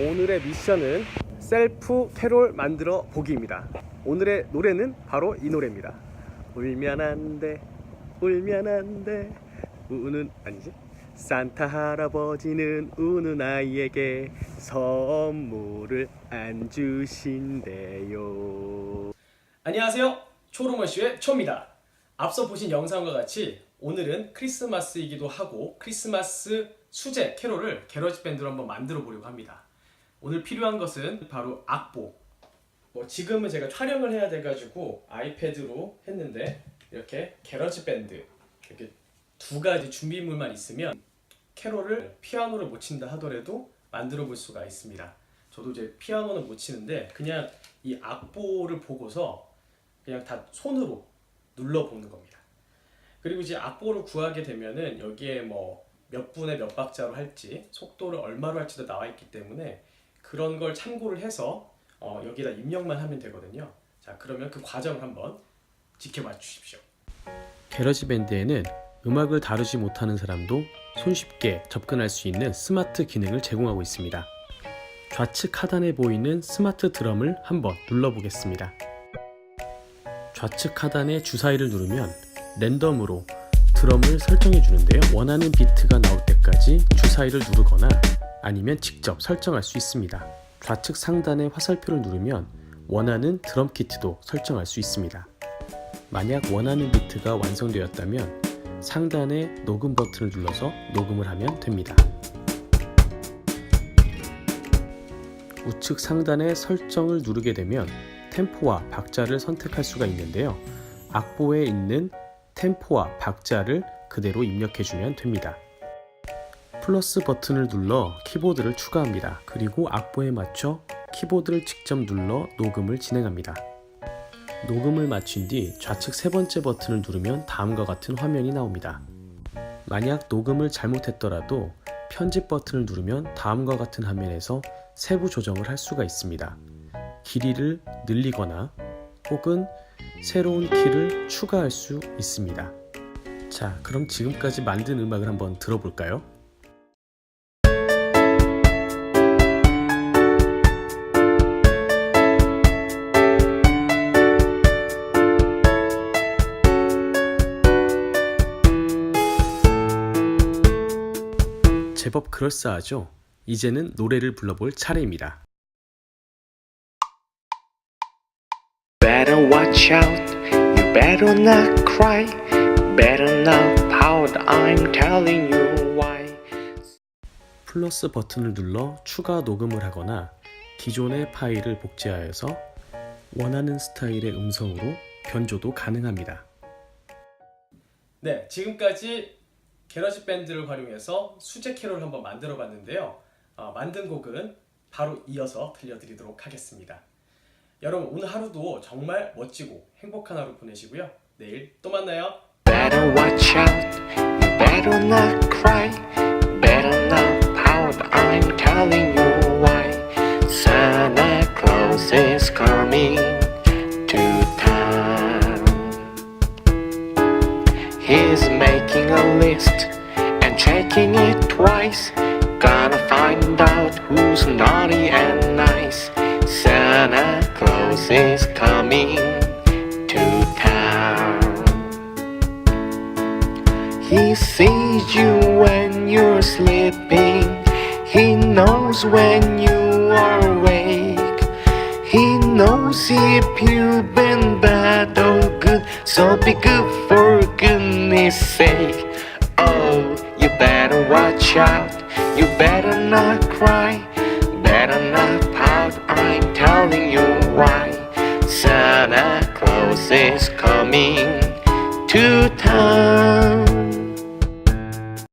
오늘의 미션은 셀프 캐롤 만들어 보기입니다. 오늘의 노래는 바로 이 노래입니다. 울면 안 돼, 울면 안 돼, 우는 아니지? 산타 할아버지는 우는 아이에게 선물을 안 주신대요. 안녕하세요. 초롱월쇼의 초입니다. 앞서 보신 영상과 같이 오늘은 크리스마스이기도 하고 크리스마스 수제 캐롤을 게러지 밴드로 한번 만들어 보려고 합니다. 오늘 필요한 것은 바로 악보. 뭐 지금은 제가 촬영을 해야 돼가지고 아이패드로 했는데 이렇게 게러지 밴드 이렇게 두 가지 준비물만 있으면 캐롤을 피아노를 못 친다 하더라도 만들어 볼 수가 있습니다. 저도 이제 피아노는 못 치는데 그냥 이 악보를 보고서 그냥 다 손으로 눌러 보는 겁니다. 그리고 이제 악보를 구하게 되면은 여기에 뭐 몇 분에 몇 박자로 할지 속도를 얼마로 할지도 나와 있기 때문에 그런 걸 참고를 해서 어, 여기다 입력만 하면 되거든요. 자 그러면 그 과정을 한번 지켜봐 주십시오. 게러지 밴드에는 음악을 다루지 못하는 사람도 손쉽게 접근할 수 있는 스마트 기능을 제공하고 있습니다. 좌측 하단에 보이는 스마트 드럼을 한번 눌러보겠습니다. 좌측 하단의 주사위를 누르면 랜덤으로 드럼을 설정해 주는데요. 원하는 비트가 나올 때까지 주사위를 누르거나 아니면 직접 설정할 수 있습니다. 좌측 상단의 화살표를 누르면 원하는 드럼 키트도 설정할 수 있습니다. 만약 원하는 비트가 완성되었다면 상단의 녹음 버튼을 눌러서 녹음을 하면 됩니다. 우측 상단의 설정을 누르게 되면 템포와 박자를 선택할 수가 있는데요. 악보에 있는 템포와 박자를 그대로 입력해주면 됩니다. 플러스 버튼을 눌러 키보드를 추가합니다. 그리고 악보에 맞춰 키보드를 직접 눌러 녹음을 진행합니다. 녹음을 마친 뒤 좌측 세 번째 버튼을 누르면 다음과 같은 화면이 나옵니다. 만약 녹음을 잘못했더라도 편집 버튼을 누르면 다음과 같은 화면에서 세부 조정을 할 수가 있습니다. 길이를 늘리거나 혹은 새로운 키를 추가할 수 있습니다. 자, 그럼 지금까지 만든 음악을 한번 들어볼까요? 제법 그럴싸하죠? 이제는 노래를 불러볼 차례입니다. Watch out, you better not cry, better not pout, I'm telling you why. 플러스 버튼을 눌러 추가 녹음을 하거나 기존의 파일을 복제하여서 원하는 스타일의 음성으로 변조도 가능합니다. 네, 지금까지 게러지 밴드를 활용해서 수제 캐롤을 한번 만들어 봤는데요. 어, 만든 곡은 바로 이어서 들려드리도록 하겠습니다. 여러분 오늘 하루도 정말 멋지고 행복한 하루 보내시고요. 내일 또 만나요. Better watch out, you better not cry, better not pout, I'm telling you why. Santa Claus is coming to town. He's making a list and checking it twice. Gonna find out who's naughty and nice. Santa Claus is coming to town. He sees you when you're sleeping. He knows when you are awake. He knows if you've been bad or good. So be good for goodness sake. Oh, you better watch out. You better not cry. Better not pout. I'm telling you why. Is coming to town.